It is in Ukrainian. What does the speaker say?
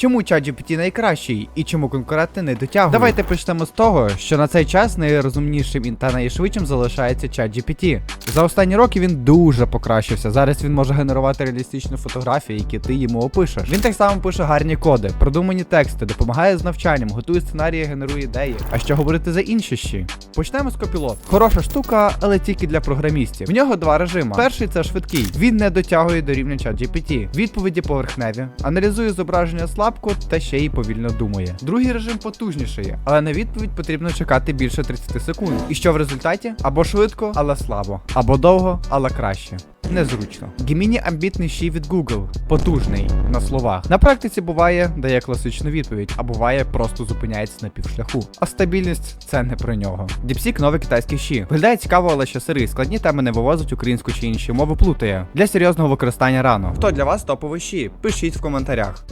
Чому ChatGPT найкращий і чому конкуренти не дотягують? Давайте почнемо з того, що на цей час найрозумнішим та найшвидшим залишається ChatGPT. За останні роки він дуже покращився. Зараз він може генерувати реалістичні фотографії, які ти йому опишеш. Він так само пише гарні коди, продумані тексти, допомагає з навчанням, готує сценарії, генерує ідеї. А що говорити за інші щі? Почнемо з копілот. Хороша штука, але тільки для програмістів. В нього два режими. Перший це швидкий. Він не дотягує до рівня ChatGPT. Відповіді поверхневі, аналізує зображення слабко та ще й повільно думає. Другий режим потужніший, але на відповідь потрібно чекати більше 30 секунд. І що в результаті? Або швидко, але слабо, або довго, але краще. Незручно. Геміні амбітний ще від Google, потужний на словах. На практиці буває, дає класичну відповідь, а буває просто зупиняється на півшляху. А стабільність це не про нього. Діпсік новий китайський щі. Виглядає цікаво, але ще сирий. Складні теми не вивозить українську чи інші мови плутає. Для серйозного використання рано. Хто для вас топовий щі? Пишіть в коментарях.